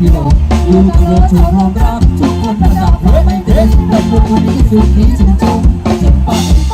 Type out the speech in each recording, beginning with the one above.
พี่โลดูกระโดดถูกรอมรักทุกคนระดับหัวไม่เด็ดแต่คนนี้สุดนี้จริงจงเจ็บปา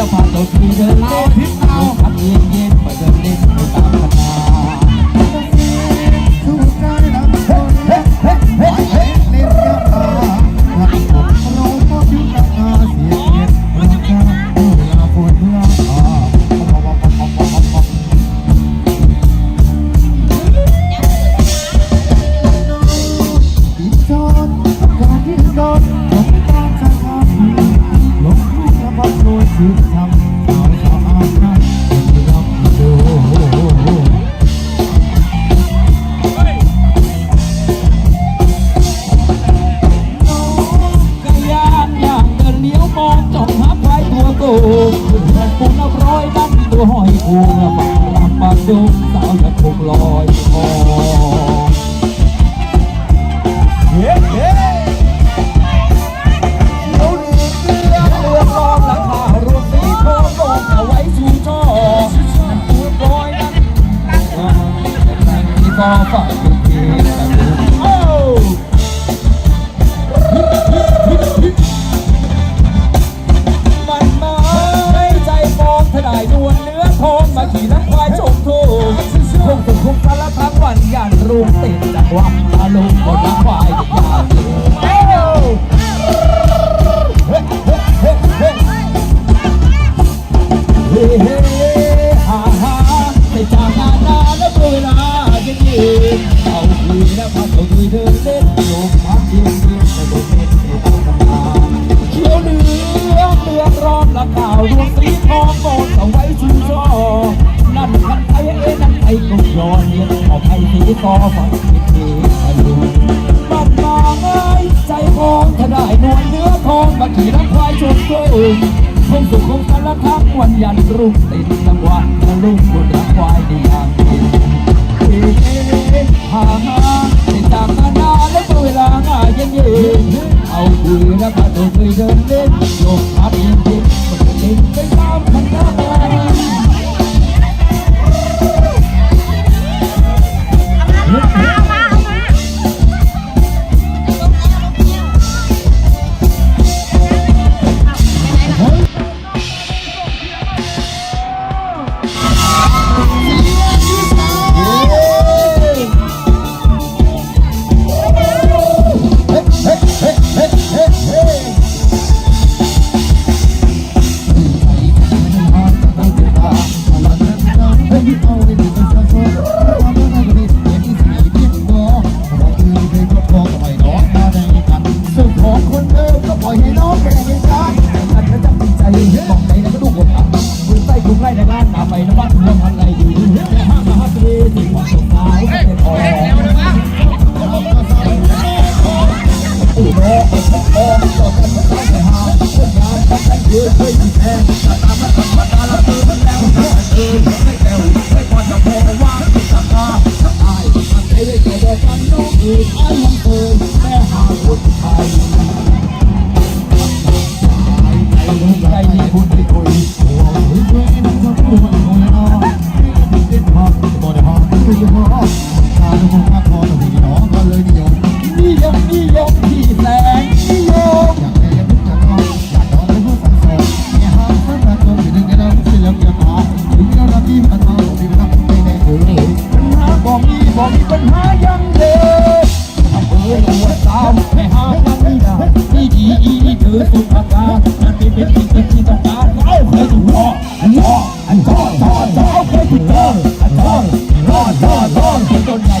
Hoàng 猫 โอ้ยคงสุขคงสารทังวันยันรุ่งติดจังหวะทะลุบนรักควายดีงามเอ๊ะหามาติดตามมานาและวเวลาง่ายเย็นเย็นเอาคุยและพาตัวเคยเดินเล่นยกพัดเย็นเย็นมันเล่นไปตามคันหน้า I บ่มีบ่มีปัญหายังเด้อทำเพื่อหัวสาวไม่หาพันนี่นะนี่ดีอีเธอสุภาพามันเป็นเป็นสิ่งที่ต้องการเอาเคยถูกรออันรออันรอรอรอเคยถูกรออันรอรอรอจนจนใหญ่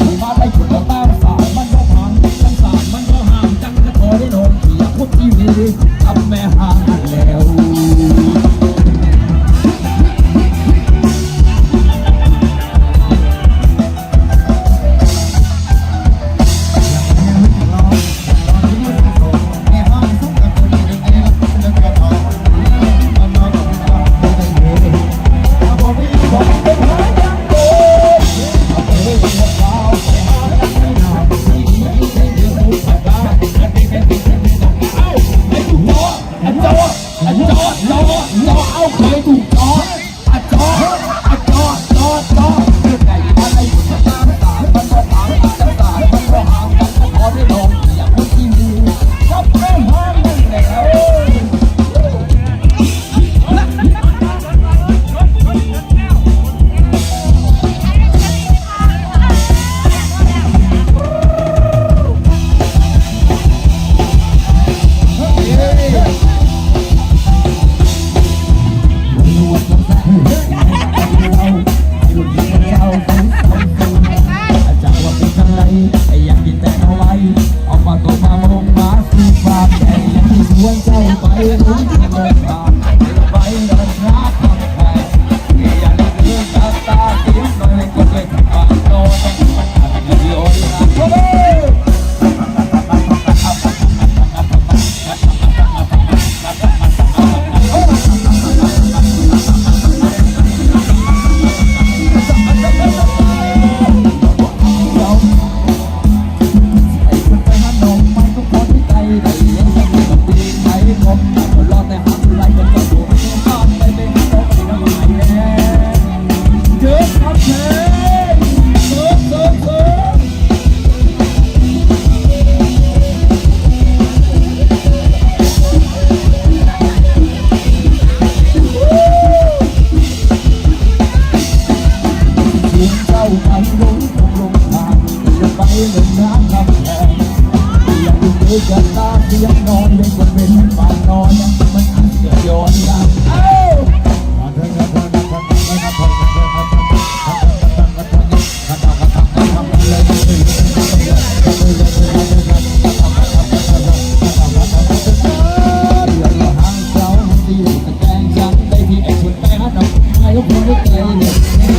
อยู่แกรงยังได้ที่ไอ้ชวนไปหาดอกใม้ลูกคนได้เจยเลย